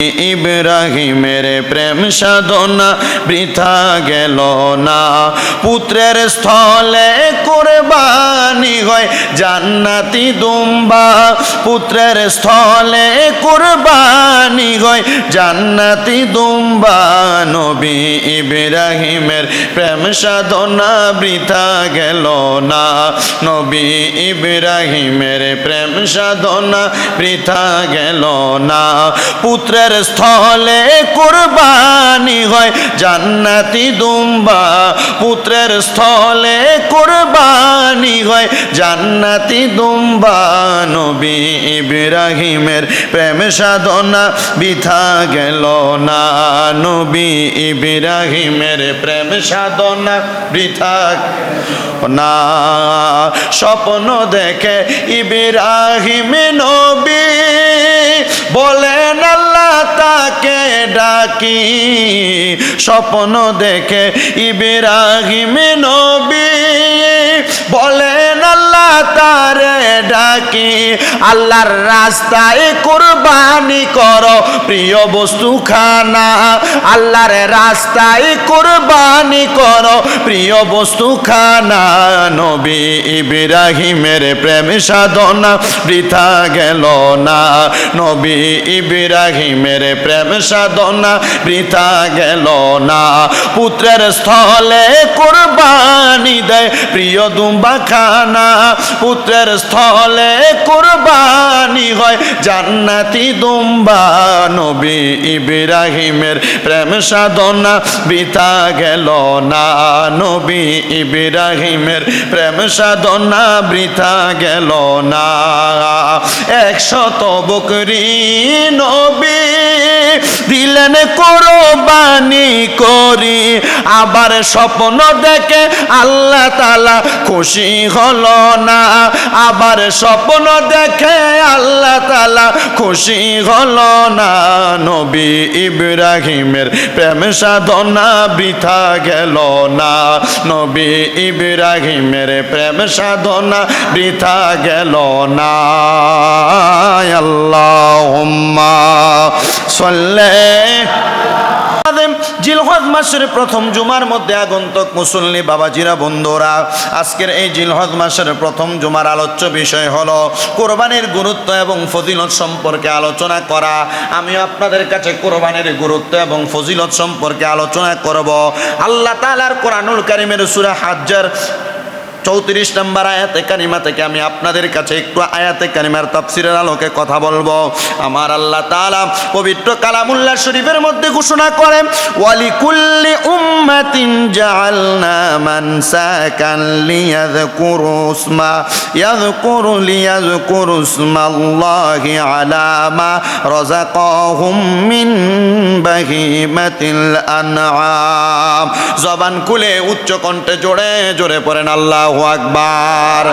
ইব্রাহিমের প্রেম সাধনা বৃথা গেল না। পুত্রের স্থলে কোরবানি হয়, জান্নাতি দুম্বা। পুত্রের স্থলে কোরবানি হয়, জান্নাতি দুম্বা। নবী ইব্রাহিমের প্রেম সাধনা বৃথা গেল না। নবী ইব্রাহিমের প্রেম সাধনা বৃথা গেল না। পুত্রের স্থলে কোরবানি হয়। জান্নাতি দুম্বা পুত্রের স্থলে কোরবানি হয়। জান্নাতি দুম্বা নবী ইব্রাহিমের প্রেম সাধনা বৃথা গেল না। নবী ইব্রাহিমের প্রেম সাধনা বৃথা না। স্বপ্ন দেখে ইব্রাহিম নবী ডাকি স্বপ্ন দেখে ইব্রাহিম নবী বলে তারে ডাকি, আল্লাহর রাস্তায় কোরবানি করো। প্রিয় বস্তু খানা আল্লাহর রাস্তায় কোরবানি করো। প্রিয় বস্তু খানা নবী ইব্রাহিমের প্রেম সাধনা বৃথা গেল না। নবী ইব্রাহিমের প্রেম সাধনা বৃথা গেল না। পুত্রের স্থলে কোরবানি প্রিয় দুম্বা খানা পুত্রের স্থলে কোরবানি হয়। জান্নাতি দুম্বা নবী ইব্রাহিমের প্রেম সাধনা বৃথা গেল না। নবী ইব্রাহিমের প্রেম সাধনা বৃথা গেল না। একশত বকরি নবী দিলেন কোরবানি করি। আবার স্বপ্ন দেখে আল্লাহ তালা খুশি হলো না। আবার স্বপ্ন দেখে আল্লাহ তালা খুশি হলো না। নবী ইব্রাহিমের প্রেম সাধনা বৃথা গেল না। নবী ইব্রাহিমের প্রেম সাধনা বৃথা গেল না। জিলহজ মাসের প্রথম জুমার মধ্যে আগন্তক মুসল্লি বাবাজিরা, বন্ধুরা, আজকের এই জিলহজ মাসের প্রথম জুমার আলোচ্য বিষয় হলো কোরবানির গুরুত্ব এবং ফজিলত সম্পর্কে আলোচনা করা। আমি আপনাদের কাছে কোরবানির গুরুত্ব এবং ফজিলত সম্পর্কে আলোচনা করব। আল্লাহ তালার কোরআনুল কারিমের সুরা হাজ্জার চৌত্রিশ নম্বর আয়াতে কানিমা থেকে আমি আপনাদের কাছে একটু আয়াতে কানিমার তাফসিরের আলোকে কথা বলব। আমার আল্লাহ তাআলা পবিত্র কালামুল্লাহ শরীফের মধ্যে ঘোষণা করেন ওয়ালি কুল্লি উম্মাতিন জাআলনা মানসাকান লিয়াযকুরু ইসমা, ইয়াযকুরু লিয়াযকুরু ইসমাল্লাহি আলা মা রাযাকাহুম মিন বাহিমাতিল আনআম। জবান খুলে উচ্চ কণ্ঠে জোরে জোরে পড়েন, আল্লাহু আকবার